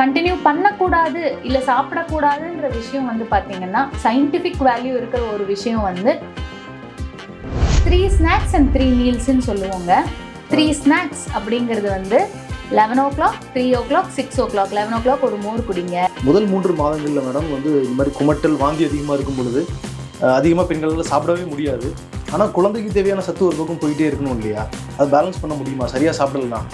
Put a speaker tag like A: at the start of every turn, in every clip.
A: Continue பண்ணக்கூடாது இல்லை சாப்பிடக்கூடாதுன்ற விஷயம் வந்து பார்த்தீங்கன்னா சயின்டிஃபிக் வேல்யூ இருக்கிற ஒரு விஷயம் வந்து த்ரீ ஸ்நாக்ஸ் அண்ட் த்ரீ மீல்ஸ்ன்னு சொல்லுவாங்க. த்ரீ ஸ்நாக்ஸ் அப்படிங்கிறது வந்து eleven o'clock three o'clock six o'clock eleven o'clock ஒரு மோர் குடிங்க.
B: முதல் மூன்று மாதங்களில் மேடம் வந்து இந்த மாதிரி குமட்டல் வாந்தி அதிகமாக இருக்கும் பொழுது அதிகமாக பெண்களால் சாப்பிடவே முடியாது. ஆனால் குழந்தைக்கு தேவையான சத்து ஒரு பக்கம் போயிட்டே இருக்கணும் இல்லையா? அது பேலன்ஸ் பண்ண முடியுமா? சரியாக சாப்பிடலாம்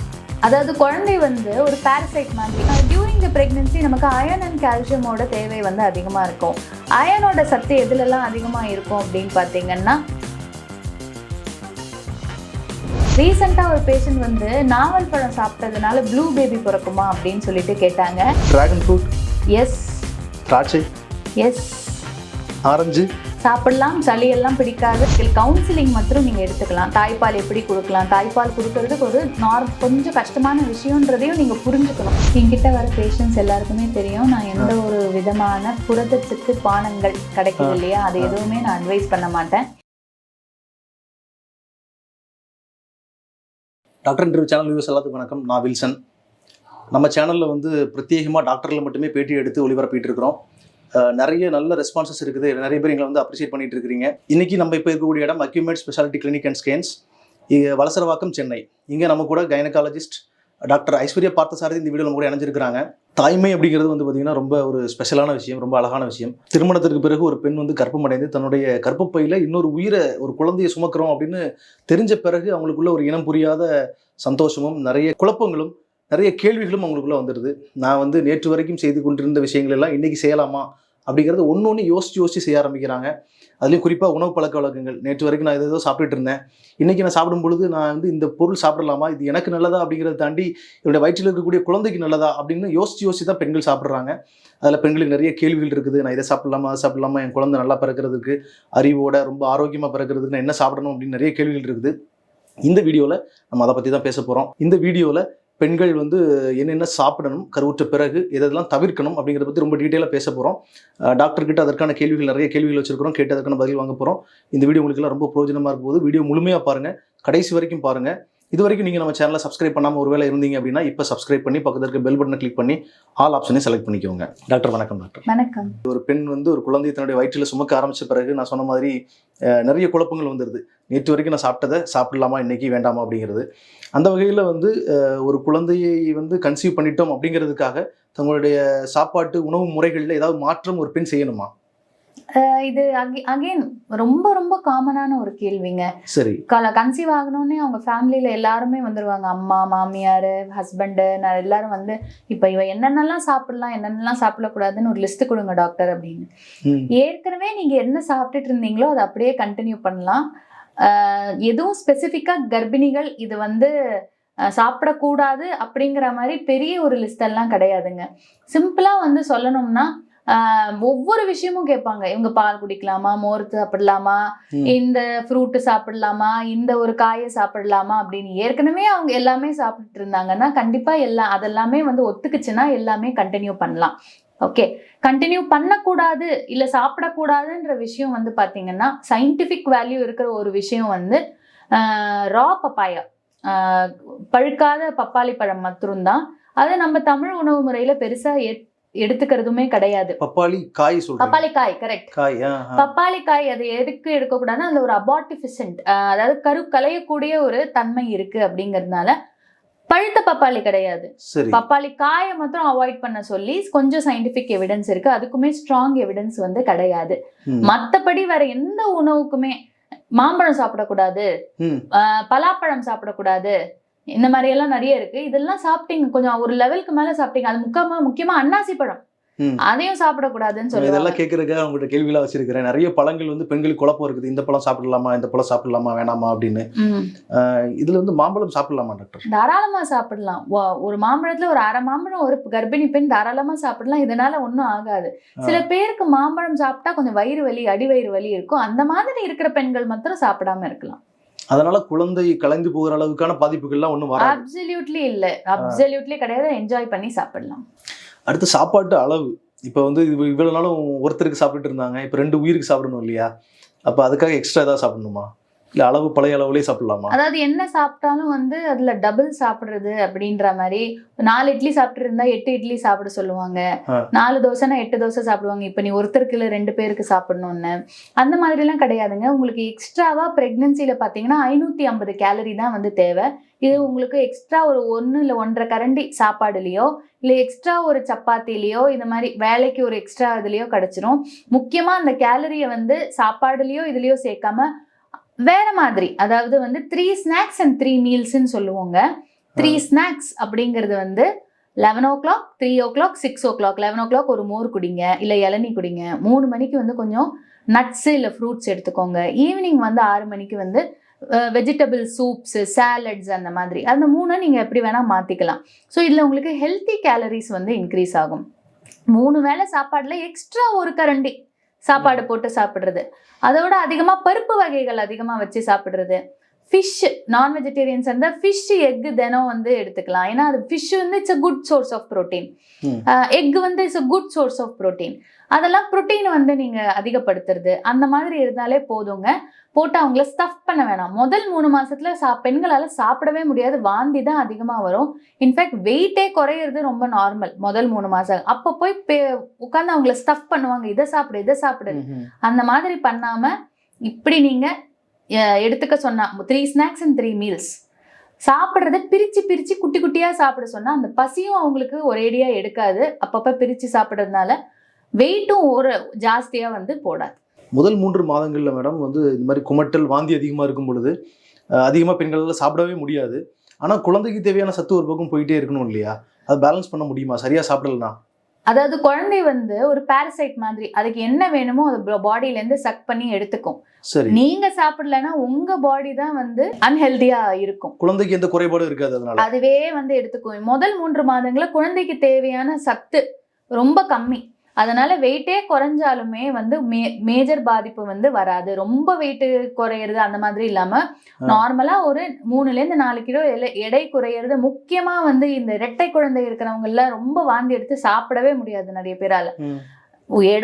A: அதாவது குழந்தை வந்து ஒரு பாரசைட் மாதிரி. டியூரிங் த பிரெக்னன்சி நமக்கு அயன் அண்ட் கால்சியமோட தேவை வந்து அதிகமாக இருக்கும். அயனோட சத்து எதுலெல்லாம் அதிகமாக இருக்கும் அப்படின்னு பார்த்தீங்கன்னா ரீசெண்டாக ஒரு பேஷண்ட் வந்து நாவல் பழம் சாப்பிட்டதுனால ப்ளூ பேபி பிறக்குமா அப்படின்னு சொல்லிட்டு கேட்டாங்க.
B: ட்ராகன் ஃப்ரூட்
A: எஸ்
B: திராட்சை?
A: Yes
B: orange?
A: சாப்பிடலாம் சளியெல்லாம் பிடிக்காது. கவுன்சிலிங் மட்டும் நீங்கள் எடுத்துக்கலாம். தாய்ப்பால் எப்படி கொடுக்கலாம்? தாய்ப்பால் கொடுக்கறதுக்கு ஒரு நார் கொஞ்சம் கஷ்டமான விஷயன்றதையும் நீங்கள் புரிஞ்சுக்கணும். என்கிட்ட வர பேஷண்ட்ஸ் எல்லாருக்குமே தெரியும். நான் எந்த ஒரு விதமான புரதச்சத்து பானங்கள் கிடைக்குது இல்லையா? அது எதுவுமே நான் அட்வைஸ் பண்ண மாட்டேன்.
B: டாக்டர் இன்டர்வியூ சேனல் வியூஸ் எல்லாத்துக்கும் வணக்கம். நான் வில்சன். நம்ம சேனலில் வந்து பிரத்யேகமாக டாக்டரில் மட்டுமே பேட்டி எடுத்து ஒளிபரப்பிட்டு இருக்கிறோம். நிறைய நல்ல ரெஸ்பான்சஸ் இருக்குது. நிறைய பேர் எங்களை வந்து அப்ரிஷியேட் பண்ணிட்டு இருக்கிறீங்க. இன்னைக்கு நம்ம இப்போ இருக்கக்கூடிய இடம் அக்யூமெண்ட் ஸ்பெஷாலிட்டி கிளினிக் அண்ட் ஸ்கேன்ஸ் இங்கே வலசரவாக்கம் சென்னை. இங்கே நம்ம கூட கைனகாலஜிஸ்ட் டாக்டர் ஐஸ்வர்யா பார்த்தசாரதி இந்த வீடியோ நம்ம கூட இணைஞ்சிருக்கிறாங்க. தாய்மை அப்படிங்கிறது வந்து பார்த்திங்கன்னா ரொம்ப ஒரு ஸ்பெஷலான விஷயம் ரொம்ப அழகான விஷயம். திருமணத்திற்கு பிறகு ஒரு பெண் வந்து கர்ப்பம் அடைந்து தன்னுடைய கர்ப்பப்பையில் இன்னொரு உயிரை ஒரு குழந்தையை சுமக்கிறோம் அப்படின்னு தெரிஞ்ச பிறகு அவங்களுக்குள்ள ஒரு இனம் புரியாத சந்தோஷமும் நிறைய குழப்பங்களும் நிறைய கேள்விகளும் அவங்களுக்குள்ள வந்துடுது. நான் வந்து நேற்று வரைக்கும் செய்து கொண்டிருந்த விஷயங்கள் எல்லாம் இன்றைக்கி செய்யலாமா? அப்படிங்கிறது ஒன்று ஒன்று யோசிச்சு யோசிச்சு செய்ய ஆரம்பிக்கிறாங்க. அதுலேயும் குறிப்பாக உணவு பழக்க வழக்கங்கள். நேற்று வரைக்கும் நான் ஏதோ சாப்பிட்டுட்டு இருந்தேன். இன்றைக்கி நான் சாப்பிடும் பொழுது நான் வந்து இந்த பொருள் சாப்பிடலாமா? இது எனக்கு நல்லதா? அப்படிங்கிறத தாண்டி என்னுடைய வயிற்றில் இருக்கக்கூடிய குழந்தைக்கு நல்லதா? அப்படின்னு யோசிச்சு யோசிச்சு தான் பெண்கள் சாப்பிட்றாங்க. அதில் பெண்களுக்கு நிறைய கேள்விகள் இருக்குது. நான் இதை சாப்பிடலாமா? அதை சாப்பிடலாமா? என் குழந்தை நல்லா பிறக்கிறதுக்கு அறிவோட ரொம்ப ஆரோக்கியமாக பிறக்கிறதுக்கு நான் என்ன சாப்பிடணும்? அப்படின்னு நிறைய கேள்விகள் இருக்குது. இந்த வீடியோவில் நம்ம அதை பற்றி தான் பேச போகிறோம் இந்த வீடியோவில் பெண்கள் வந்து என்னென்ன சாப்பிடணும் கருவுற்ற பிறகு எதெல்லாம் தவிர்க்கணும் அப்படிங்கிறத பற்றி ரொம்ப டீட்டெயிலாக பேச போகிறோம் டாக்டர் கிட்ட அதற்கான கேள்விகள் நிறைய கேள்விகள் வச்சிருக்கிறோம். கேட்டு அதற்கான பதில் வாங்க போகிறோம் இந்த வீடியோ உங்களுக்கு எல்லாம் ரொம்ப பிரோஜனமாக இருக்கும் போது வீடியோ முழுமையாக பாருங்கள் கடைசி வரைக்கும் பாருங்கள் இது வரைக்கும் நீங்கள் நம்ம சேனலை சப்ஸ்கிரைப் பண்ணாமல் ஒருவேளை இருந்தீங்க அப்படின்னா இப்போ சப்ஸ்கிரைப் பண்ணி பக்கத்தில் இருக்க பெல் பட்டனை கிளிக் பண்ணி ஆல் ஆப்ஷனையும் செலக்ட் பண்ணிக்கோங்க. டாக்டர் வணக்கம் டாக்டர்.
A: வணக்கம்.
B: ஒரு பெண் வந்து ஒரு குழந்தையை தன்னுடைய வயிற்றில் சுமக்க ஆரம்பிச்ச பிறகு நான் சொன்ன மாதிரி நிறைய குழப்பங்கள் வந்துடுது நேற்று வரைக்கும் நான் சாப்பிட்டதை சாப்பிடலாமா இன்னைக்கு வேண்டாமா அப்படிங்கிறது. அந்த வகையில் வந்து ஒரு குழந்தையை வந்து கன்சீவ் பண்ணிட்டோம் அப்படிங்கிறதுக்காக தங்களுடைய சாப்பாட்டு உணவு முறைகளில் ஏதாவது மாற்றம் ஒரு பெண் செய்யணுமா?
A: இது அகைன் ரொம்ப ரொம்ப காமனான ஒரு கேள்விங்க.
B: சரி.
A: கன்சீவ் ஆகணுன்னே அவங்க ஃபேமிலியில் எல்லாருமே வந்துடுவாங்க அம்மா மாமியார் ஹஸ்பண்டு நான் எல்லாரும் வந்து இப்போ இவ என்னென்னலாம் சாப்பிடலாம் என்னென்னலாம் சாப்பிடக்கூடாதுன்னு ஒரு லிஸ்ட் கொடுங்க டாக்டர் அப்படின்னு. ஏற்கனவே நீங்கள் என்ன சாப்பிட்டுட்டு இருந்தீங்களோ அதை அப்படியே கண்டினியூ பண்ணலாம். எதுவும் ஸ்பெசிஃபிக்காக கர்ப்பிணிகள் இது வந்து சாப்பிடக்கூடாது அப்படிங்கிற மாதிரி பெரிய ஒரு லிஸ்ட் எல்லாம் கிடையாதுங்க. சிம்பிளாக வந்து சொல்லணும்னா ஒவ்வொரு விஷயமும் கேட்பாங்க. இவங்க பால் குடிக்கலாமா? மோர் சாப்பிடலாமா. இந்த ஃப்ரூட்டு சாப்பிடலாமா? இந்த ஒரு காயை சாப்பிடலாமா? அப்படின்னு ஏற்கனவே அவங்க எல்லாமே சாப்பிட்டுட்டு இருந்தாங்கன்னா கண்டிப்பா எல்லாம் அதெல்லாமே வந்து ஒத்துக்குச்சுன்னா எல்லாமே கண்டினியூ பண்ணலாம். ஓகே கண்டினியூ பண்ணக்கூடாது இல்ல சாப்பிடக்கூடாதுன்ற விஷயம் வந்து பாத்தீங்கன்னா சயின்டிஃபிக் வேல்யூ இருக்கிற ஒரு விஷயம் வந்து ரா பப்பாயா பழுக்காத பப்பாளி பழம் மட்டும்தான். அது நம்ம தமிழ் உணவு முறையில பெருசா எட்- எடுத்துக்கிறதுமே கிடையாது.
B: பப்பாளி காய்
A: பப்பாளி காய் கரெக்ட்
B: காய்.
A: பப்பாளி காய் அது எதுக்கு எடுக்கக்கூடாதுன்னா அதுல ஒரு அபார்டிஃபிசன்ட் அதாவது கரு கலையக்கூடிய ஒரு தன்மை இருக்கு அப்படிங்கறதுனால பழுத்த பப்பாளி கிடையாது. பப்பாளி காயை மட்டும் அவாய்ட் பண்ண சொல்லி கொஞ்சம் சயின்டிபிக் எவிடன்ஸ் இருக்கு. அதுக்குமே ஸ்ட்ராங் எவிடன்ஸ் வந்து கிடையாது. மத்தபடி வேற எந்த உணவுக்குமே மாம்பழம் சாப்பிடக்கூடாது. பலாப்பழம் சாப்பிடக்கூடாது. இந்த மாதிரி எல்லாம் நிறைய இருக்கு. இதெல்லாம் சாப்பிட்டீங்க. கொஞ்சம் ஒரு லெவலுக்கு மேல சாப்பிட்டீங்க. அது முக்கியமா முக்கியமா அன்னாசி பழம். அதையும் சாப்பிடக்கூடாதுன்னு சொல்லுவாங்க
B: இதெல்லாம் கேட்கறதுக்காக உங்கள்கிட்ட கேள்வியெல்லாம் வச்சிருக்கிறேன். நிறைய பழங்கள் வந்து பெண்களுக்கு குழப்பம் இருக்குது. இந்த பழம் சாப்பிடலாமா? இந்த பழம் சாப்பிடலாமா? வேணாமா? அப்படின்னு. இதுல வந்து மாம்பழம் சாப்பிடலாமா டாக்டர்?
A: தாராளமா சாப்பிடலாம். ஒரு மாம்பழத்துல ஒரு அரை மாம்பழம் ஒரு கர்ப்பிணி பெண் தாராளமா சாப்பிடலாம். இதனால ஒன்றும் ஆகாது. சில பேருக்கு மாம்பழம் சாப்பிட்டா கொஞ்சம் வயிறு வலி அடி வயிறு வலி இருக்கும். அந்த மாதிரி இருக்கிற பெண்கள் மாத்திரம் சாப்பிடாம இருக்கலாம்.
B: அதனால குழந்தை கலைந்து போகிற அளவுக்கான பாதிப்புகள்லாம் ஒன்றும் வராது.
A: அப்சல்யூட்லி இல்ல. அப்சல்யூட்லி கிடையாது. என்ஜாய் பண்ணி சாப்பிடலாம்.
B: அடுத்து சாப்பாட்டு அளவு. இப்போ வந்து இது இவ்வளவு நாளும் ஒருத்தருக்கு சாப்பிட்டுட்டு இருந்தாங்க. இப்போ ரெண்டு உயிருக்கு சாப்பிடணும் இல்லையா? அப்போ அதுக்காக எக்ஸ்ட்ரா ஏதாவது சாப்பிடணுமா? இல்ல அளவு பழைய அளவுலயே சாப்பிடலாமா?
A: அதாவது என்ன சாப்பிட்டாலும் வந்து அதுல டபுள் சாப்பிடுறது அப்படின்ற மாதிரி நாலு இட்லி சாப்பிட்டு இருந்தா எட்டு இட்லி சாப்பிட சொல்லுவாங்க. நாலு தோசைனா எட்டு தோசை சாப்பிடுவாங்க. இப்ப நீ ஒருத்தருக்கு இல்ல ரெண்டு பேருக்கு சாப்பிடணும்னு. அந்த மாதிரி எல்லாம் கிடையாதுங்க. உங்களுக்கு எக்ஸ்ட்ராவா பிரெக்னன்சில பாத்தீங்கன்னா ஐநூத்தி ஐம்பது கேலரி தான் வந்து தேவை. இது உங்களுக்கு எக்ஸ்ட்ரா ஒரு ஒன்று இல்லை ஒன்றரை கரண்டி சாப்பாடுலேயோ இல்லை எக்ஸ்ட்ரா ஒரு சப்பாத்திலேயோ இந்த மாதிரி வேலைக்கு ஒரு எக்ஸ்ட்ரா இதுலேயோ கிடச்சிரும். முக்கியமாக அந்த கேலரியை வந்து சாப்பாடுலேயோ இதுலேயோ சேர்க்காம வேற மாதிரி. அதாவது வந்து த்ரீ ஸ்நாக்ஸ் அண்ட் த்ரீ மீல்ஸ்ன்னு சொல்லுவோங்க. த்ரீ ஸ்நாக்ஸ் அப்படிங்கிறது வந்து eleven o'clock three o'clock six o'clock eleven o'clock ஒரு மோர் குடிங்க இல்லை இளநீ குடிங்க. மூணு மணிக்கு வந்து கொஞ்சம் நட்ஸு இல்லை ஃப்ரூட்ஸ் எடுத்துக்கோங்க. ஈவினிங் வந்து ஆறு மணிக்கு வந்து வெஜிடபிள் சூப்ஸு சாலட்ஸ் அந்த மாதிரி. அந்த மூணை நீங்கள் எப்படி வேணால் மாற்றிக்கலாம் ஸோ இதில் உங்களுக்கு ஹெல்த்தி கேலரிஸ் வந்து இன்க்ரீஸ் ஆகும். மூணு வேளை சாப்பாடில் எக்ஸ்ட்ரா ஒரு கரண்டி. சாப்பாடு போட்டு சாப்பிட்றது. அதோட அதிகமாக பருப்பு வகைகள் அதிகமாக வச்சு சாப்பிட்றது. ஃபிஷ் நான் வெஜிடேரியன்ஸ் இருந்தால் ஃபிஷ் எக்கு தினம் வந்து எடுத்துக்கலாம். ஏன்னா அது ஃபிஷ் வந்து it's a good source of protein. Egg வந்து it's a good source of protein அதெல்லாம் ப்ரோட்டீன் வந்து நீங்கள் அதிகப்படுத்துறது. அந்த மாதிரி இருந்தாலே போதுங்க. போட்டு அவங்கள ஸ்டஃப் பண்ண வேணாம். முதல் மூணு மாசத்துல சா பெண்களால் சாப்பிடவே முடியாது. வாந்தி தான் அதிகமாக வரும். இன்ஃபேக்ட் வெயிட்டே குறையிறது ரொம்ப நார்மல் முதல் மூணு மாசம். அப்போ போய் உட்காந்து அவங்கள ஸ்டஃப் பண்ணுவாங்க. இதை சாப்பிடு இதை சாப்பிடு. அந்த மாதிரி பண்ணாம இப்படி நீங்க அஹ், எடுத்துக்க சொன்னா three snacks and three meals சாப்பிட்றத பிரித்து பிரித்து குட்டி குட்டியாக சாப்பிட சொன்னால் அந்த பசியும் அவங்களுக்கு ஒரேடியாக எடுக்காது. அப்பப்போ பிரித்து சாப்பிட்றதுனால வெயிட்டும் ஒரு ஜாஸ்தியாக வந்து போடாது.
B: முதல் மூன்று மாதங்களில் மேடம் வந்து இந்த மாதிரி குமட்டல் வாந்தி அதிகமாக இருக்கும் பொழுது அதிகமாக பெண்களால் சாப்பிடவே முடியாது. ஆனால் குழந்தைக்கு தேவையான சத்து ஒரு பக்கம் போயிட்டே இருக்கணும் இல்லையா? அது பேலன்ஸ் பண்ண முடியுமா? சரியாக சாப்பிடலனா?
A: அதாவது குழந்தை வந்து ஒரு பாரசைட் மாதிரி அதுக்கு என்ன வேணுமோ அது பாடியில இருந்து சக் பண்ணி எடுத்துக்கும்.
B: சரி.
A: நீங்க சாப்பிடலன்னா உங்க பாடி தான் வந்து அன்ஹெல்தியா இருக்கும்.
B: குழந்தைக்கு எந்த குறைபாடும் இருக்காது அதனால.
A: அதுவே வந்து எடுத்துக்கும். முதல் மூன்று மாதங்கள குழந்தைக்கு தேவையான சத்து ரொம்ப கம்மி. அதனால வெயிட்டே குறைஞ்சாலுமே வந்து மே மேஜர் பாதிப்பு வந்து வராது. ரொம்ப வெயிட் குறையிறது அந்த மாதிரி இல்லாம. நார்மலா ஒரு மூணுல இருந்து நாலு கிலோ எடை- எடை குறையிறது. முக்கியமா வந்து இந்த இரட்டை குழந்தை இருக்கிறவங்க எல்லாம் ரொம்ப வாந்தி எடுத்து சாப்பிடவே முடியாது நிறைய பேரால.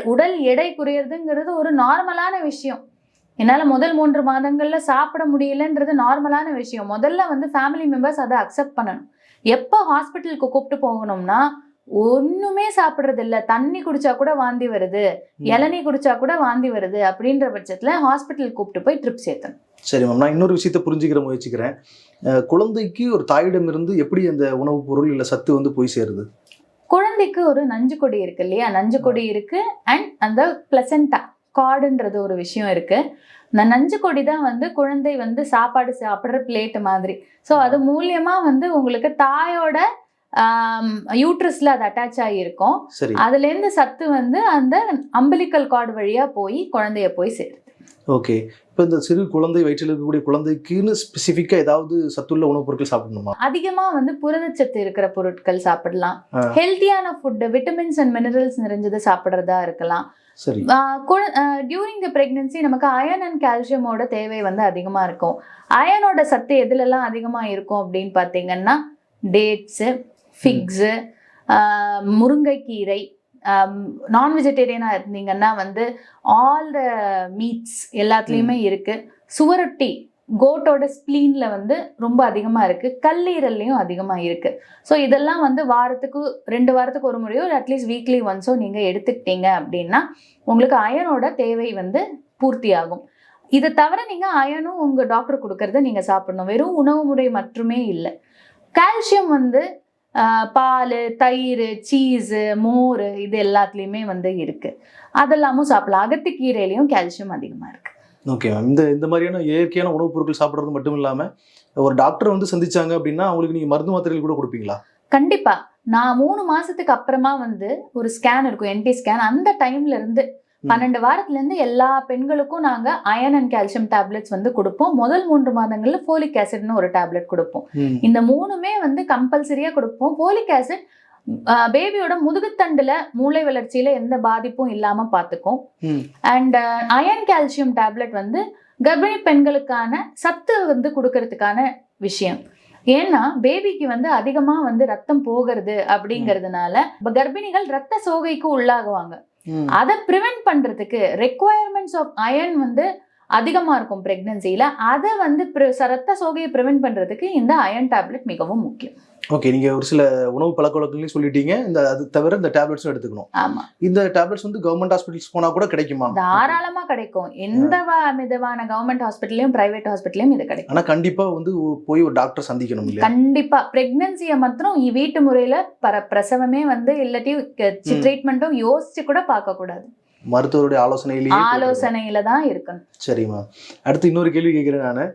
A: உடல் எடை குறையிறதுங்கிறது ஒரு நார்மலான விஷயம். என்னால முதல் மூன்று மாதங்கள்ல சாப்பிட முடியலன்றது நார்மலான விஷயம். முதல்ல வந்து ஃபேமிலி மெம்பர்ஸ் அதை அக்செப்ட் பண்ணணும். எப்போ ஹாஸ்பிட்டலுக்கு கூப்பிட்டு போகணும்னா ஒண்ணுமே சாப்பிடுறது இல்ல தண்ணி குடிச்சா கூட வாந்தி வருது. இளநீ குடிச்சா கூட வாந்தி வருது அப்படின்ற பட்சத்துல ஹாஸ்பிட்டல் கூப்பிட்டு போய் ட்ரிப்ஸ் ஏத்தணும்
B: சரி மேம் நான் இன்னொரு விஷயத்த புரிஞ்சுக்கிற முயற்சிக்கிறேன். குழந்தைக்கு ஒரு தாயிடமிருந்து எப்படி அந்த உணவுப் பொருள் இல்ல சத்து வந்து போய் சேருது?
A: குழந்தைக்கு ஒரு நஞ்சு கொடி இருக்கு இல்லையா? நஞ்சு கொடி இருக்கு அண்ட் அந்த பிளசண்டா காடுன்றது ஒரு விஷயம் இருக்கு. இந்த நஞ்சு கொடி தான் வந்து குழந்தை வந்து சாப்பாடு சாப்பிட்ற பிளேட் மாதிரி. ஸோ அது மூலியமா வந்து உங்களுக்கு தாயோட யூட்ரஸ்ல அது அட்டாச் ஆகியிருக்கும்.
B: சரி.
A: அதுல இருந்து சத்து வந்து அந்த அம்பலிக்கல் கார்டு வழியா போய் குழந்தைய போய் சேருது.
B: ஓகே. இப்போ இந்த சிறு குழந்தை வயிற்றில் இருக்கக்கூடிய குழந்தைக்குன்னு ஸ்பெசிஃபிக்கா ஏதாவது சத்துள்ள உணவுப் பொருட்கள் சாப்பிடணுமா?
A: அதிகமா வந்து புரதச்சத்து இருக்கிற பொருட்கள் சாப்பிடலாம். ஹெல்த்தியான ஃபுட் விட்டமின்ஸ் அண்ட் மினரல்ஸ் நிறைஞ்சதை சாப்பிட்றதா இருக்கலாம்.
B: சரி.
A: டியூரிங் த பிரெக்னன்சி நமக்கு அயன் அண்ட் கால்சியமோட தேவை வந்து அதிகமாக இருக்கும். அயனோட சத்து எதுலலாம் அதிகமாக இருக்கும் அப்படின்னு பார்த்தீங்கன்னா டேட்ஸு ஃபிக்ஸு முருங்கைக்கீரை நான் வெஜிடேரியனாக இருந்தீங்கன்னா வந்து ஆல் த மீட்ஸ் எல்லாத்துலேயுமே இருக்கு. சுவரொட்டி கோட்டோட ஸ்ப்ளீனில் வந்து ரொம்ப அதிகமாக இருக்குது கல்லீரல்லையும் அதிகமாக இருக்குது ஸோ இதெல்லாம் வந்து வாரத்துக்கு ரெண்டு வாரத்துக்கு ஒரு முறையோ அட்லீஸ்ட் வீக்லி ஒன்ஸோ நீங்கள் எடுத்துக்கிட்டீங்க அப்படின்னா உங்களுக்கு அயனோட தேவை வந்து பூர்த்தி ஆகும் இதை தவிர நீங்கள் அயனும் உங்கள் டாக்டர் கொடுக்கறத நீங்கள் சாப்பிடணும். வெறும் உணவு முறை மட்டுமே இல்லை. கால்சியம் வந்து பால் தயிர் சீஸு மோர் இது எல்லாத்துலேயுமே வந்து இருக்குது அதெல்லாமும் சாப்பிடலாம். அகத்திக்கீரையிலையும் கால்சியம் அதிகமாக இருக்குது
B: ஓகே மேம். இந்த இந்த மாதிரியான இயற்கையான உணவுப் பொருட்கள் சாப்பிட்றது மட்டும் இல்லாம ஒரு டாக்டர் வந்து சந்திச்சாங்க அப்படின்னா அவங்களுக்கு நீங்க மருந்து மாத்திரைகள் கூட கொடுப்பீங்களா?
A: கண்டிப்பா. நான் மூணு மாசத்துக்கு அப்புறமா வந்து ஒரு ஸ்கேன் இருக்கும் என்டி ஸ்கேன் அந்த டைம்ல இருந்து
B: ம்.
A: பன்னெண்டு வாரத்துல இருந்து எல்லா பெண்களுக்கும் நாங்க அயன் அண்ட் கால்சியம் டேப்லெட்ஸ் வந்து கொடுப்போம். முதல் மூன்று மாதங்கள்ல ஃபோலிக் ஆசிட்னு ஒரு டேப்லெட் கொடுப்போம். இந்த மூணுமே வந்து கம்பல்சரியா கொடுப்போம். ஃபோலிக் ஆசிட் பேபியோட முதுகுத்தண்டுல மூளை வளர்ச்சியில எந்த பாதிப்பும் இல்லாம பார்த்துக்கும்.
B: ம்.
A: அண்ட் அயன் கால்சியம் டேப்லெட் வந்து கர்ப்பிணி பெண்களுக்கான சத்து வந்து கொடுக்கறதுக்கான விஷயம். ஏன்னா பேபிக்கு வந்து அதிகமா வந்து ரத்தம் போகிறது அப்படிங்கிறதுனால கர்ப்பிணிகள் ரத்த சோகைக்கு உள்ளாகுவாங்க. அதை ப்ரிவென்ட் பண்றதுக்கு ரெக்குவயர்மெண்ட்ஸ் ஆஃப் அயன் வந்து அதிகமா இருக்கும் பிரெக்னன்சில அதை வந்து ரத்த சோகையை ப்ரிவென்ட் பண்றதுக்கு இந்த அயன் டேப்லெட் மிகவும் முக்கியம்.
B: ஓகே நீங்க ஒரு சில உணவு பழக்க வழக்கங்களையும் சொல்லிட்டீங்க. இந்த அது தவிர இந்த டேப்லெட்ஸும் எடுத்துக்கணும்.
A: ஆமா.
B: இந்த டேப்லெட்ஸ் வந்து கவர்மெண்ட் ஹாஸ்பிட்டல்ஸ் போனா கூட கிடைக்குமா?
A: தாராளமா கிடைக்கும். எந்த விதமான கவர்மெண்ட் ஹாஸ்பிட்டல்லையும் பிரைவேட் ஹாஸ்பிட்டல்லையும் இது கிடைக்கும்.
B: ஆனா கண்டிப்பா வந்து போய் ஒரு டாக்டர் சந்திக்கணும் இல்லையா?
A: கண்டிப்பா. பிரெக்னன்சியை மாத்திரம் வீட்டு முறையில பர பிரசவமே வந்து இல்லாட்டி. ட்ரீட்மெண்ட்டும் யோசிச்சு கூட பார்க்க கூடாது
B: மருத்துவருடைய ஆலோசனையிலேயே.
A: ஆலோசனையில தான் இருக்கணும்.
B: சரிம்மா. அடுத்து இன்னொரு கேள்வி கேட்குறேன் நான்.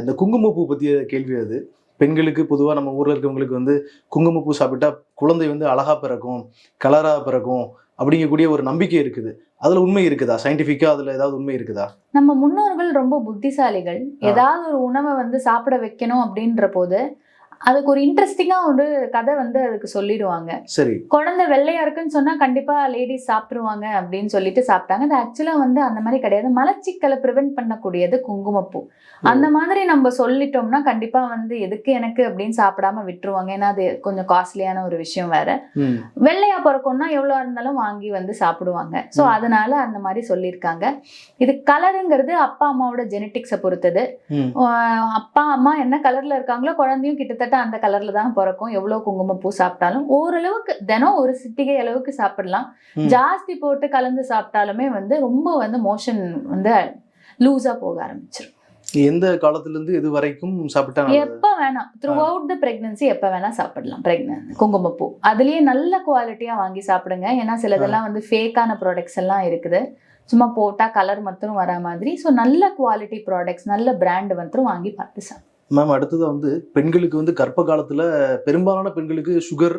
B: இந்த குங்குமப்பூ பற்றிய கேள்வி அது. பெண்களுக்கு பொதுவாக நம்ம ஊரில் இருக்கவங்களுக்கு வந்து குங்குமப்பூ சாப்பிட்டா குழந்தை வந்து அழகா பிறக்கும் கலராக பிறக்கும் அப்படிங்கக்கூடிய ஒரு நம்பிக்கை இருக்குது. அதில் உண்மை இருக்குதா? சயின்டிஃபிக்காக அதில் ஏதாவது உண்மை இருக்குதா?
A: நம்ம முன்னோர்கள் ரொம்ப புத்திசாலிகள். ஏதாவது ஒரு உணவை வந்து சாப்பிட வைக்கணும் அப்படின்ற போது அதுக்கு ஒரு இன்ட்ரெஸ்டிங்கா ஒரு கதை வந்து அதுக்கு சொல்லிடுவாங்க.
B: சரி.
A: குழந்தை வெள்ளையா இருக்குன்னு சொன்னா கண்டிப்பா லேடிஸ் சாப்பிட்டுருவாங்க அப்படின்னு சொல்லிட்டு சாப்பிட்டாங்க. அது ஆக்சுவலா வந்து அந்த மாதிரி கிடையாது. மலச்சிக்கலை ப்ரிவென்ட் பண்ணக்கூடியது குங்குமப்பூ. அந்த மாதிரி நம்ம சொல்லிட்டோம்னா கண்டிப்பா வந்து எதுக்கு எனக்கு அப்படின்னு சாப்பிடாம விட்டுருவாங்க. ஏன்னா அது கொஞ்சம் காஸ்ட்லியான ஒரு விஷயம் வேற. வெள்ளையா பிறக்கும்னா எவ்வளோ இருந்தாலும் வாங்கி வந்து சாப்பிடுவாங்க. ஸோ
B: ம்.
A: அதனால அந்த மாதிரி சொல்லியிருக்காங்க. இது கலருங்கிறது அப்பா அம்மாவோட ஜெனட்டிக்ஸை பொறுத்தது. அப்பா அம்மா என்ன கலர்ல இருக்காங்களோ குழந்தையும் கிட்டத்தட்ட அந்த கலர்ல தான் பிறக்கும். எவ்வளோ குங்குமப்பூ சாப்பிட்டாலும் ஓரளவுக்கு தினம் ஒரு சிட்டிகை அளவுக்கு சாப்பிடலாம். ஜாஸ்தி போட்டு கலந்து சாப்பிட்டாலுமே வந்து ரொம்ப வந்து மோஷன் வந்து லூஸா போக ஆரம்பிச்சிடும்
B: எந்த காலத்துலேருந்து இது வரைக்கும் சாப்பிட்டா?
A: எப்ப வேணாம் த்ரூ அவுட் த பிரெக்னன்சி எப்ப வேணா சாப்பிடலாம் பிரெக்னன் குங்குமப்பூ. அதுலயே நல்ல குவாலிட்டியா வாங்கி சாப்பிடுங்க. ஏன்னா சிலதெல்லாம் வந்து ஃபேக்கான ப்ராடக்ட்ஸ் எல்லாம் இருக்குது. சும்மா போட்டா கலர் மட்டும் வரா மாதிரி. ஸோ நல்ல குவாலிட்டி ப்ராடக்ட்ஸ் நல்ல பிராண்ட் மட்டும் வாங்கி பார்த்து சாப்பிடுங்க.
B: மேம் அடுத்தது வந்து பெண்களுக்கு வந்து கர்ப்ப காலத்தில் பெரும்பாலான பெண்களுக்கு சுகர்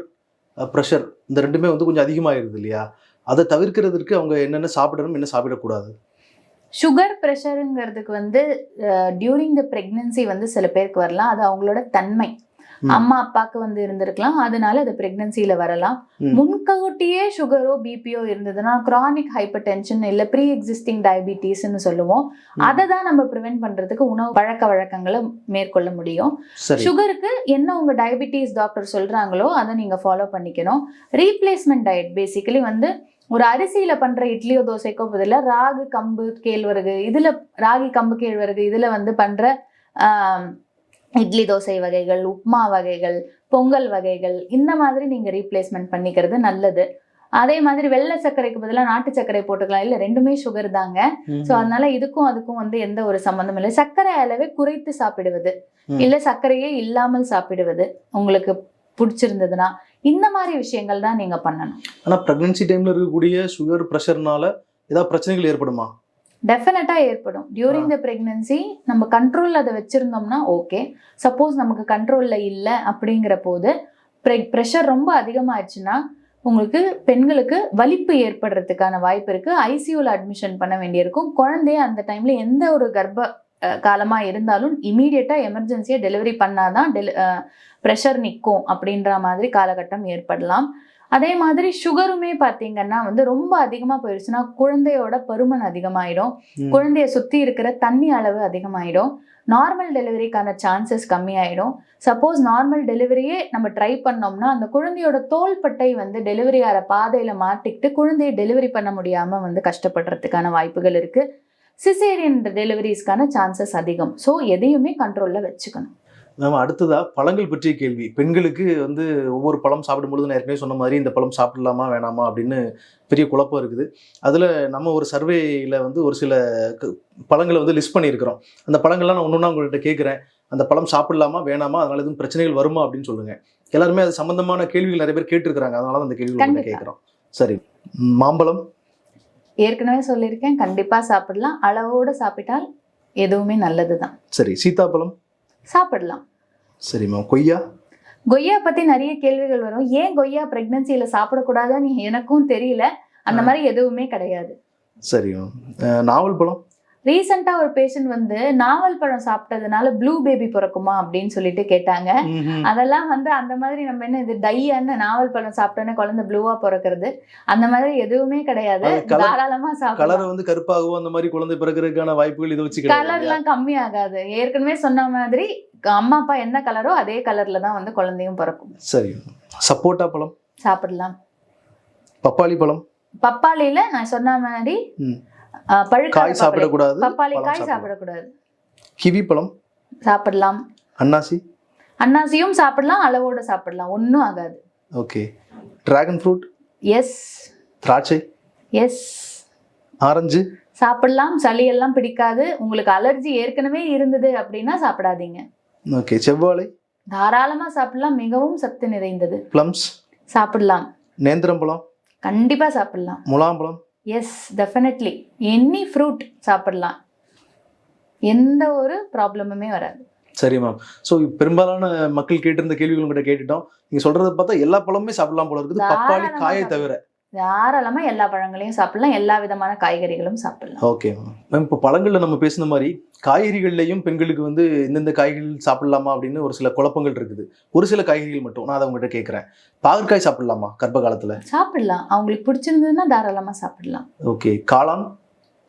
B: ப்ரெஷர் இந்த ரெண்டுமே வந்து கொஞ்சம் அதிகமாகிடுது இல்லையா? அதை தவிர்க்கிறதுக்கு அவங்க என்னென்ன சாப்பிடணும் என்ன சாப்பிடக்கூடாது?
A: சுகர் ப்ரெஷருங்கிறதுக்கு வந்து டியூரிங் த ப்ரெக்னென்சி வந்து சில பேருக்கு வரலாம். அது அவங்களோட தன்மை. அம்மா அப்பாவுக்கு வந்து இருந்திருக்கலாம். அதனால அது பிரெக்னன்சில வரலாம். முன்கூட்டியே சுகரோ பிபியோ இருந்ததுன்னா கிரானிக் ஹைப்பர் டென்ஷன் இல்ல ப்ரீ எக்ஸிஸ்டிங் டயபிட்டிஸ்னு சொல்லுவோம். அதை தான் நம்ம ப்ரிவென்ட் பண்றதுக்கு உணவு பழக்க வழக்கங்களை மேற்கொள்ள முடியும். சுகருக்கு என்ன உங்க டயபிட்டிஸ் டாக்டர் சொல்றாங்களோ அதை நீங்க ஃபாலோ பண்ணிக்கணும். ரீப்ளேஸ்மெண்ட் டயட் பேசிக்கலி வந்து ஒரு அரிசியில பண்ற இட்லியோ தோசைக்கோ பதிலா ராகு கம்பு கேழ்வரகு இதுல ராகி கம்பு கேழ்வரகு இதுல வந்து பண்ற இட்லி தோசை வகைகள் உப்மா வகைகள் பொங்கல் வகைகள் இந்த மாதிரி நீங்க ரீப்ளேஸ்மெண்ட் பண்ணிக்கிறது நல்லது. அதே மாதிரி வெள்ளை சர்க்கரைக்கு பதிலாக நாட்டு சர்க்கரை போட்டுக்கலாம். இல்ல ரெண்டுமே சுகர் தாங்க. ஸோ அதனால இதுக்கும் அதுக்கும் வந்து எந்த ஒரு சம்மந்தமும் இல்லை. சர்க்கரை அளவை குறைத்து சாப்பிடுவது. இல்ல சர்க்கரையே இல்லாமல் சாப்பிடுவது உங்களுக்கு பிடிச்சிருந்ததுன்னா இந்த மாதிரி விஷயங்கள் தான் நீங்க பண்ணணும்.
B: ஆனால் ப்ரெக்னன்சி டைமில் இருக்கக்கூடிய சுகர் ப்ரெஷர்னால ஏதாவது பிரச்சனைகள் ஏற்படுமா?
A: டெஃபினட்டா ஏற்படும். டியூரிங் த பிரெக்னன்சி நம்ம கண்ட்ரோல் அதை வச்சிருந்தோம்னா ஓகே சப்போஸ் நமக்கு கண்ட்ரோல்ல இல்லை அப்படிங்கிற போது ப்ரெஷர் ரொம்ப அதிகமாயிடுச்சுன்னா உங்களுக்கு பெண்களுக்கு வலிப்பு ஏற்படுறதுக்கான வாய்ப்பு இருக்கு. ஐசியூல அட்மிஷன் பண்ண வேண்டியிருக்கும். குழந்தைய அந்த டைம்ல எந்த ஒரு கர்ப்ப அஹ், காலமா இருந்தாலும் இமீடியட்டா எமர்ஜென்சியா டெலிவரி பண்ணாதான் டெலி ப்ரெஷர் நிற்கும் அப்படின்ற மாதிரி காலகட்டம் ஏற்படலாம். அதே மாதிரி சுகருமே பார்த்தீங்கன்னா வந்து ரொம்ப அதிகமாக போயிடுச்சுன்னா குழந்தையோட பருமன் அதிகமாயிடும். குழந்தைய சுற்றி இருக்கிற தண்ணி அளவு அதிகமாயிடும். நார்மல் டெலிவரிக்கான சான்சஸ் கம்மியாயிடும். சப்போஸ் நார்மல் டெலிவரியே நம்ம ட்ரை பண்ணோம்னா அந்த குழந்தையோட தோள்பட்டை வந்து டெலிவரி ஆகிற பாதையில் மாட்டிக்கிட்டு குழந்தைய டெலிவரி பண்ண முடியாமல் வந்து கஷ்டப்படுறதுக்கான வாய்ப்புகள் இருக்கு. சிசேரியன் டெலிவரிஸ்க்கான சான்சஸ் அதிகம். ஸோ எதையுமே கண்ட்ரோலில் வச்சுக்கணும்.
B: மேம் அடுத்ததா பழங்கள் பற்றிய கேள்வி. பெண்களுக்கு வந்து ஒவ்வொரு பழம் சாப்பிடும்பொழுது நான் ஏற்கனவே சொன்ன மாதிரி இந்த பழம் சாப்பிடலாமா வேணாமா அப்படின்னு பெரிய குழப்பம் இருக்குது. அதில் நம்ம ஒரு சர்வேயில் வந்து ஒரு சில பழங்களை வந்து லிஸ்ட் பண்ணியிருக்கிறோம். அந்த பழங்கள்லாம் நான் ஒன்று உங்கள்கிட்ட கேட்குறேன். அந்த பழம் சாப்பிடலாமா வேணாமா அதனால எதுவும் பிரச்சனைகள் வருமா அப்படின்னு சொல்லுங்க. எல்லாருமே அது சம்பந்தமான கேள்விகள் நிறைய பேர் கேட்டிருக்கிறாங்க. அதனால தான் அந்த கேள்வி. கேட்குறோம். சரி. மாம்பழம்?
A: ஏற்கனவே சொல்லியிருக்கேன். கண்டிப்பாக சாப்பிடலாம். அளவோடு சாப்பிட்டால் எதுவுமே நல்லது தான்
B: சரி. சீதாப்பழம்
A: சாப்பிடலாம்.
B: சரி மேம் கொய்யா?
A: கொய்யா பத்தி நிறைய கேள்விகள் வரும். ஏன் கொய்யா பிரெக்னன்சியில சாப்பிடக்கூடாதுன்னு எனக்கும் தெரியல. அந்த மாதிரி எதுவுமே கிடையாது.
B: சரி மேம் அஹ், நாவல் பழம்?
A: ரீசெண்டா ஒரு பேஷண்ட் வந்து நாவல் பழம் சாப்பிட்டதுனால ப்ளூ பேபி பிறக்குமா அப்படின்னு சொல்லிட்டு கேட்டாங்க. அதெல்லாம் வந்து அந்த மாதிரி நம்ம என்ன இது டையான்னு நாவல் பழம் சாப்பிட்டோன்னே குழந்தை ப்ளூவா பிறக்கிறது. அந்த மாதிரி எதுவுமே கிடையாது. தாராளமா
B: கலரை
A: சாப்பிடலாம்
B: வந்து கருப்பாகவோ அந்த மாதிரி குழந்தை பிறக்கிறதுக்கான வாய்ப்புகள் இதை வச்சு?
A: கலர்லாம் கம்மி ஆகாது ஏற்கனவே சொன்ன மாதிரி அம்மா அப்பா என்ன கலரோ அதே கலர்ல தான் வந்து குழந்தையும் பிறக்கும்.
B: சரி. சப்போட்டா பழம்?
A: சாப்பிடலாம்.
B: பப்பாளி பழம்?
A: பப்பாளியில நான் சொன்ன மாதிரி
B: காய். சாப்பிடக்கூடாது
A: பப்பாளி
B: பழம்
A: காய். சாப்பிடக்கூடாது.
B: கிவி பழம்.
A: சாப்பிடலாம்.
B: அன்னாசி.
A: அன்னாசியும் சாப்பிடலாம் அளவோட சாப்பிடலாம். ஒன்றும் ஆகாது.
B: ஓகே. டிராகன் ஃப்ரூட்
A: எஸ்
B: திராட்சை.
A: Yes
B: orange.
A: சாப்பிடலாம் சளி எல்லாம் பிடிக்காது. உங்களுக்கு அலர்ஜி ஏற்கனவே இருந்தது அப்படின்னா சாப்பிடாதீங்க.
B: ஓகே. செவ்வாழை.
A: தாராளமா சாப்பிடலாம் மிகவும் சத்து நிறைந்தது.
B: ப்ளம்ஸ்
A: சாப்பிடலாம்.
B: நேந்திரம்பழம்
A: கண்டிப்பா சாப்பிடலாம்.
B: முலாம்பழம்.
A: எஸ் டெஃபினெட்லி எனி ஃப்ரூட் சாப்பிடலாம். எந்த ஒரு ப்ராப்ளமுமே வராது.
B: சரி மேம் ஸோ பெரும்பாலான மக்கள் கேட்டிருந்த கேள்விகள் உங்கள்கிட்ட கேட்டுட்டோம். நீங்க சொல்றத பார்த்தா எல்லா பழமுமே சாப்பிடலாம் போல இருக்குது. பப்பாளி காயை. தவிர.
A: தாராளமா எல்லா பழங்களையும் சாப்பிடலாம். எல்லா விதமான காய்கறிகளும் சாப்பிடலாம்.
B: Okay ma'am. இப்போ பழங்கள்ல நம்ம பேசின மாதிரி காய்கறிகள்லையும் பெண்களுக்கு வந்து இந்தந்த காய்கறிகள் சாப்பிடலாமா அப்படின்னு ஒரு சில குழப்பங்கள் இருக்குது. ஒரு சில காய்கறிகள் மட்டும் நான் அதை உங்கள்கிட்ட கேட்குறேன். பாகற்காய் சாப்பிடலாமா கர்ப்ப காலத்துல?
A: சாப்பிடலாம். அவங்களுக்கு பிடிச்சிருந்ததுன்னா தாராளமா சாப்பிடலாம்.
B: ஓகே. காளான்?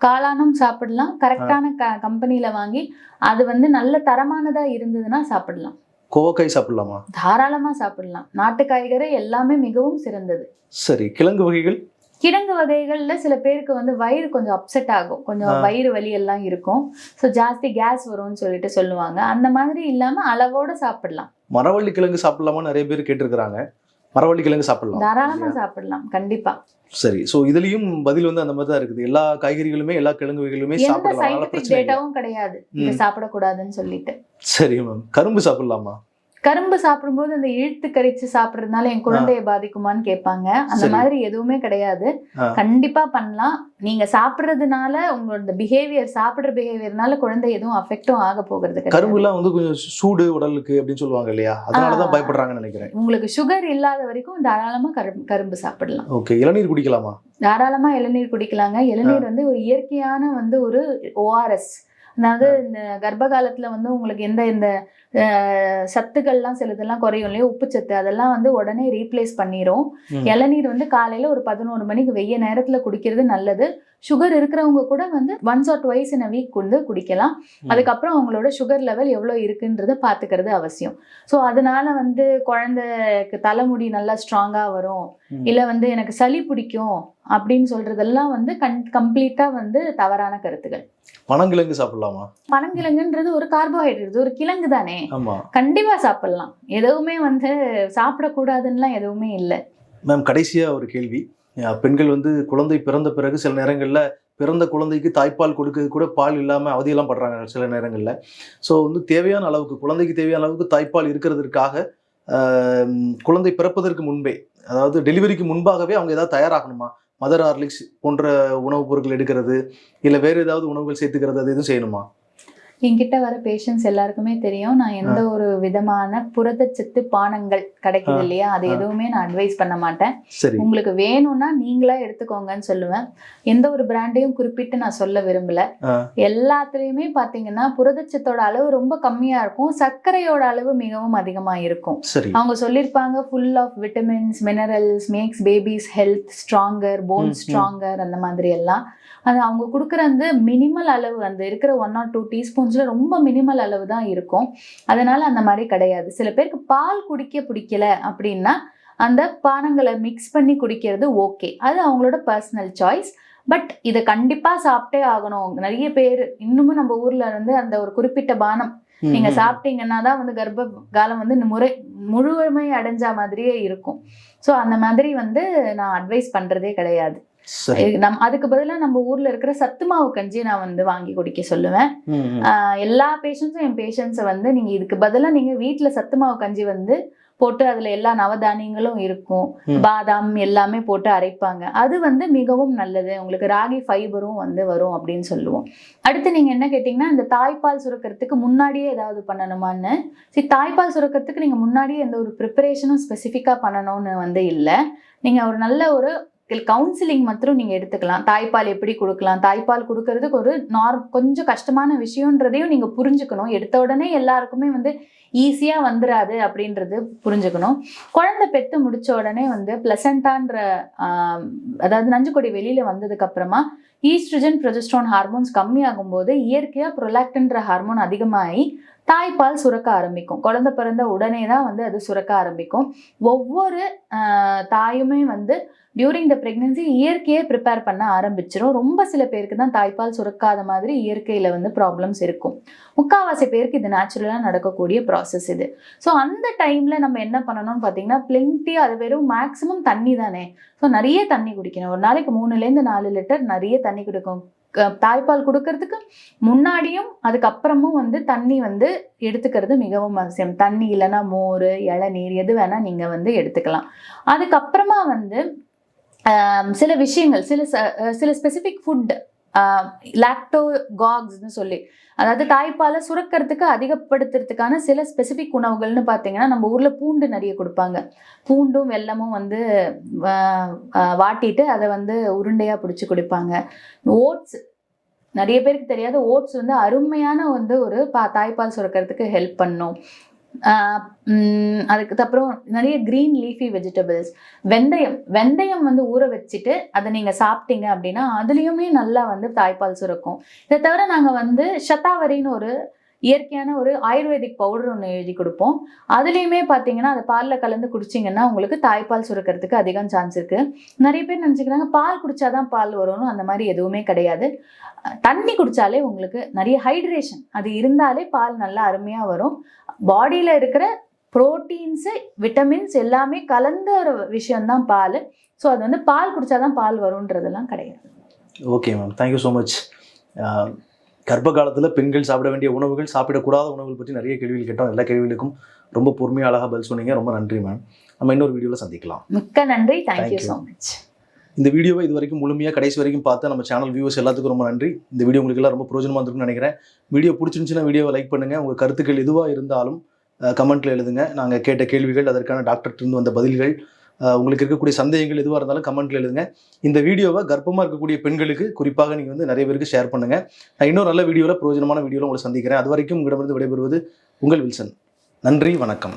A: காளானும் சாப்பிடலாம். கரெக்டான க கம்பெனியில் வாங்கி அது வந்து நல்ல தரமானதா இருந்ததுன்னா சாப்பிடலாம்.
B: கோவக்காய் சாப்பிடலாமா?
A: தாராளமா சாப்பிடலாம். நாட்டு காய்கறி எல்லாமே மிகவும் சிறந்தது.
B: சரி கிழங்கு வகைகள்?
A: கிழங்கு வகைகள்ல சில பேருக்கு வந்து வயிறு கொஞ்சம் அப்செட் ஆகும். கொஞ்சம். வயிறு வலி எல்லாம் இருக்கும். ஸோ ஜாஸ்தி கேஸ் வரும்னு சொல்லிட்டு சொல்லுவாங்க. அந்த மாதிரி இல்லாம அளவோட சாப்பிடலாம்.
B: மரவள்ளி கிழங்கு சாப்பிடலாமா நிறைய பேர் கேட்டிருக்கிறாங்க. மரவள்ளி கிழங்கு சாப்பிடலாம்.
A: தாராளமா சாப்பிடலாம் கண்டிப்பா.
B: சரி ஸோ இதுலயும் பதில் வந்து அந்த மாதிரி தான் இருக்குது. எல்லா காய்கறிகளுமே எல்லா கிழங்கு வகைகளுமே சாப்பிடலாம்.
A: டேட்டாவும் கிடையாது. சாப்பிடக்கூடாதுன்னு சொல்லிட்டு.
B: சரி மேம் கரும்பு சாப்பிடலாமா?
A: கரும்பு சாப்பிடும்போது அந்த இழுத்து கடிச்சு சாப்பிடுறதுனால என் குழந்தைய பாதிக்குமான்னு கேட்பாங்க. அந்த. மாதிரி எதுவுமே கிடையாது. கண்டிப்பா பண்ணலாம். நீங்க சாப்பிடுறதுனால உங்களோட பிஹேவியர் சாப்பிடுற பிஹேவியர்னால குழந்தை எதுவும் அஃபெக்டும் ஆக போகிறது
B: கரும்புலாம் வந்து கொஞ்சம் சூடு உடலுக்கு அப்படின்னு சொல்லுவாங்க இல்லையா? அதனாலதான். பயப்படுறாங்கன்னு நினைக்கிறேன்.
A: உங்களுக்கு சுகர் இல்லாத வரைக்கும் தாராளமா கரும்பு கரும்பு சாப்பிடலாம்.
B: ஓகே. இளநீர் குடிக்கலாமா?
A: தாராளமா இளநீர் குடிக்கலாங்க. இளநீர் வந்து ஒரு இயற்கையான வந்து ஒரு ஓஆர்எஸ் அதாவது இந்த கர்ப்ப காலத்துல வந்து உங்களுக்கு எந்த இந்த சத்துக்கள்லாம் சிலதெல்லாம் குறையும் இல்லையா? உப்புச்சத்து அதெல்லாம் வந்து உடனே ரீப்ளேஸ் பண்ணிரும்.
B: ம்.
A: இளநீர் வந்து காலையில ஒரு பதினோரு மணிக்கு வெய்ய நேரத்துல குடிக்கிறது நல்லது. சுகர் இருக்கிறவங்க கூட வந்து once or twice in week வந்து குடிக்கலாம். அதுக்கப்புறம் அவங்களோட சுகர் லெவல் எவ்வளோ இருக்குன்றத பார்த்துக்கிறது அவசியம். ஸோ அதனால வந்து குழந்தைக்கு தலைமுடி நல்லா ஸ்ட்ராங்காக வரும். இல்லை வந்து எனக்கு சளி பிடிக்கும் அப்படின்னு சொல்றதெல்லாம் வந்து கண் கம்ப்ளீட்டாக வந்து தவறான கருத்துகள்.
B: பனங்கிழங்கு சாப்பிடலாமா?
A: பனங்கிழங்குன்றது ஒரு கார்போஹைட்ரேட் ஒரு கிழங்கு தானே. கண்டிப்பா சாப்பிடலாம். எதுவுமே வந்து சாப்பிடக்கூடாதுன்னுலாம் எதுவுமே இல்லை.
B: மேம் கடைசியா ஒரு கேள்வி. பெண்கள் வந்து குழந்தை பிறந்த பிறகு சில நேரங்களில் பிறந்த குழந்தைக்கு தாய்ப்பால் கொடுக்கறது கூட பால் இல்லாமல் அவதியெல்லாம் படுறாங்க சில நேரங்களில். ஸோ வந்து தேவையான அளவுக்கு குழந்தைக்கு தேவையான அளவுக்கு தாய்ப்பால் இருக்கிறதுக்காக குழந்தை பிறப்பதற்கு முன்பே அதாவது டெலிவரிக்கு முன்பாகவே அவங்க ஏதாவது தயாராகணுமா? மதர் ஹார்லிக்ஸ் போன்ற உணவுப் பொருட்கள் எடுக்கிறது இல்லை வேறு ஏதாவது உணவுகள் சேர்த்துக்கிறது அது எதுவும் செய்யணுமா?
A: என்கிட்ட வர பேஷண்ட்ஸ் எல்லாருக்குமே தெரியும். நான் எந்த ஒரு விதமான புரதச்சத்து பானங்கள் கிடைக்குது இல்லையா? அது. எதுவுமே நான் அட்வைஸ் பண்ண மாட்டேன். உங்களுக்கு வேணும்னா நீங்களா எடுத்துக்கோங்கன்னு சொல்லுவேன். எந்த ஒரு பிராண்டையும் குறிப்பிட்டு நான் சொல்ல விரும்பல. எல்லாத்துலயுமே பாத்தீங்கன்னா புரதச்சத்தோட அளவு ரொம்ப கம்மியா இருக்கும். சர்க்கரையோட அளவு மிகவும் அதிகமா இருக்கும். அவங்க சொல்லியிருப்பாங்க full of vitamins minerals makes babies health stronger bone. Stronger அந்த மாதிரி எல்லாம். அது அவங்க கொடுக்குற அந்த மினிமல் அளவு அந்த இருக்கிற ஒன் ஆர் டூ டீஸ்பூன்ஸ்ல ரொம்ப மினிமல் அளவு தான் இருக்கும். அதனால அந்த மாதிரி கிடையாது. சில பேருக்கு பால் குடிக்க பிடிக்கல அப்படின்னா அந்த பானங்களை மிக்ஸ் பண்ணி குடிக்கிறது ஓகே அது அவங்களோட பர்சனல் சாய்ஸ் பட் இதை கண்டிப்பா சாப்பிட்டே ஆகணும். நிறைய பேர் இன்னுமும் நம்ம ஊர்ல வந்து அந்த ஒரு குறிப்பிட்ட பானம். நீங்க. சாப்பிட்டீங்கன்னா தான் வந்து கர்ப்ப காலம் வந்து முறை முழுமை அடைஞ்ச மாதிரியே இருக்கும். ஸோ அந்த மாதிரி வந்து நான் அட்வைஸ் பண்றதே கிடையாது. நம் அதுக்கு பதிலா நம்ம ஊர்ல இருக்கிற சத்து மாவு கஞ்சி நான் வந்து வாங்கி குடிக்க சொல்லுவேன். எல்லா பேஷண்ட்ஸும் என் பேஷண்ட்ஸை வந்து நீங்க இதுக்கு பதிலா நீங்க வீட்ல சத்து மாவு கஞ்சி வந்து போட்டு அதுல எல்லா நவதானியங்களும் இருக்கும். பாதாம் எல்லாமே போட்டு அரைப்பாங்க. அது வந்து மிகவும் நல்லது. உங்களுக்கு ராகி ஃபைபரும் வந்து வரும் அப்படின்னு சொல்லுவோம். அடுத்து நீங்க என்ன கேட்டீங்கன்னா இந்த தாய்ப்பால் சுரக்கிறதுக்கு முன்னாடியே ஏதாவது பண்ணணுமான்னு. சரி தாய்ப்பால் சுரக்கிறதுக்கு நீங்க முன்னாடியே எந்த ஒரு ப்ரிப்பரேஷனும் ஸ்பெசிஃபிக்கா பண்ணணும்னு வந்து இல்லை. நீங்க ஒரு நல்ல ஒரு கவுன்சிலிங் மாத்திரம் நீங்கள் எடுத்துக்கலாம். தாய்ப்பால் எப்படி கொடுக்கலாம்? தாய்ப்பால் கொடுக்கறதுக்கு ஒரு நார் கொஞ்சம் கஷ்டமான விஷயன்றதையும் நீங்கள் புரிஞ்சுக்கணும். எடுத்த உடனே எல்லாருக்குமே வந்து ஈஸியாக வந்துடாது அப்படின்றது புரிஞ்சுக்கணும். குழந்தை பெற்று முடித்த உடனே வந்து பிளசண்டான்ற அதாவது நஞ்சுக்கொடி கொடி வெளியில் வந்ததுக்கப்புறமா ஈஸ்ட்ரஜன் ப்ரொஜஸ்ட்ரான் ஹார்மோன்ஸ் கம்மியாகும் போது இயற்கையாக ப்ரொலாக்டின்ற ஹார்மோன் அதிகமாகி தாய்ப்பால் சுரக்க ஆரம்பிக்கும். குழந்தை பிறந்த உடனே தான் வந்து அது சுரக்க ஆரம்பிக்கும். ஒவ்வொரு தாயுமே வந்து டியூரிங் த ப்ரெக்னென்சி இயற்கையே ப்ரிப்பேர் பண்ண ஆரம்பிச்சிடும் ரொம்ப சில பேருக்கு தான் தாய்ப்பால் சுரக்காத மாதிரி இயற்கையில் வந்து ப்ராப்ளம்ஸ் இருக்கும். முக்காவாசி பேருக்கு இது நேச்சுரலாக நடக்கக்கூடிய ப்ராசஸ் இது. ஸோ அந்த டைமில் நம்ம என்ன பண்ணணும்னு பார்த்தீங்கன்னா பிளென்ட்டி அது வெறும் மேக்ஸிமம் தண்ணி தானே. ஸோ நிறைய தண்ணி குடிக்கணும். ஒரு நாளைக்கு மூணுலேருந்து நாலு லிட்டர் நிறைய தண்ணி குடிக்கும் தாய்ப்பால் கொடுக்கறதுக்கு முன்னாடியும் அதுக்கப்புறமும் வந்து தண்ணி வந்து எடுத்துக்கிறது மிகவும் அவசியம். தண்ணி இல்லைன்னா மோர் இளநீர் எது வேணால் நீங்கள் வந்து எடுத்துக்கலாம். அதுக்கப்புறமா வந்து சில விஷயங்கள் சில ச- சில ஸ்பெசிஃபிக் ஃபுட் லாக்டோ காக்ஸ்னு சொல்லி. அதாவது தாய்ப்பாலை சுரக்கிறதுக்கு அதிகப்படுத்துறதுக்கான சில ஸ்பெசிஃபிக் உணவுகள்னு பார்த்தீங்கன்னா நம்ம ஊரில் பூண்டு நிறைய கொடுப்பாங்க. பூண்டும் வெல்லமும் வந்து வாட்டிட்டு அதை வந்து உருண்டையாக பிடிச்சி குடிப்பாங்க. ஓட்ஸ் நிறைய பேருக்கு தெரியாத ஓட்ஸ் வந்து அருமையான வந்து ஒரு பா தாய்ப்பால் சுரக்கிறதுக்கு ஹெல்ப் பண்ணும். ஆஹ் அதுக்கு அப்புறம் நிறைய க்ரீன் லீஃபி வெஜிடபிள்ஸ் வெந்தயம். வெந்தயம் வந்து ஊற வச்சுட்டு அதை நீங்கள் சாப்பிட்டீங்க அப்படின்னா அதுலேயுமே நல்லா வந்து தாய்ப்பால் சுரக்கும். இதை தவிர நாங்கள் வந்து சத்தாவரின்னு ஒரு இயற்கையான ஒரு ஆயுர்வேதிக் பவுடர் ஒன்று எழுதி கொடுப்போம். அதுலேயுமே பார்த்தீங்கன்னா அதை பாலில் கலந்து குடிச்சிங்கன்னா உங்களுக்கு தாய்ப்பால் சுரக்கிறதுக்கு அதிகம் சான்ஸ் இருக்குது நிறைய பேர் நினச்சிக்கிறாங்க பால் குடித்தாதான் பால் வரும்னு அந்த மாதிரி எதுவுமே கிடையாது. தண்ணி குடித்தாலே உங்களுக்கு நிறைய ஹைட்ரேஷன் அது இருந்தாலே பால் நல்லா அருமையாக வரும். பாடியில் இருக்கிற ப்ரோட்டீன்ஸு விட்டமின்ஸ் எல்லாமே கலந்த ஒரு விஷயம்தான் பால். ஸோ அது வந்து பால் குடிச்சாதான் பால் வரும்ன்றதெல்லாம் கிடையாது.
B: Okay ma'am thank you so much கர்ப்ப காலத்தில் பெண்கள் சாப்பிட வேண்டிய உணவுகள் சாப்பிடக்கூடாத உணவுகள் பற்றி நிறைய கேள்விகள் கேட்டோம். எல்லா கேள்விகளுக்கும் ரொம்ப பொறுமையாக அழகாக பதில் சொன்னீங்க. ரொம்ப நன்றி மேம் நம்ம இன்னொரு வீடியோவில் சந்திக்கலாம்.
A: மிக்க நன்றி. தேங்க்யூ. ஸோ மச்
B: இந்த வீடியோவை இது வரைக்கும் முழுமையாக கடைசி வரைக்கும் பார்த்து நம்ம சேனல் வியூவர்ஸ் எல்லாத்துக்கும் ரொம்ப நன்றி. இந்த வீடியோ உங்களுக்கு எல்லாம் ரொம்ப பிரோஜனமாக இருந்திருக்கும்னு நினைக்கிறேன். வீடியோ பிடிச்சிருந்துச்சுன்னா வீடியோவை லைக் பண்ணுங்கள் உங்கள் கருத்துக்கள் எதுவாக இருந்தாலும் கமெண்ட்டில் எழுதுங்க. நாங்கள் கேட்ட கேள்விகள் அதற்கான டாக்டர்கிட்ட இருந்து வந்த பதில்கள் உங்களுக்கு இருக்கக்கூடிய சந்தேகங்கள் எதுவாக இருந்தாலும் கமெண்ட்டில் எழுதுங்க. இந்த வீடியோவை கர்ப்பமாக இருக்கக்கூடிய பெண்களுக்கு குறிப்பாக நீங்கள் வந்து நிறைய பேருக்கு ஷேர் பண்ணுங்கள் நான் இன்னொரு நல்ல வீடியோவில் பிரோஜனமான வீடியோவில் உங்களை சந்திக்கிறேன். அது வரைக்கும் உங்களிடமிருந்து விடைபெறுவது உங்கள் வில்சன். நன்றி வணக்கம்.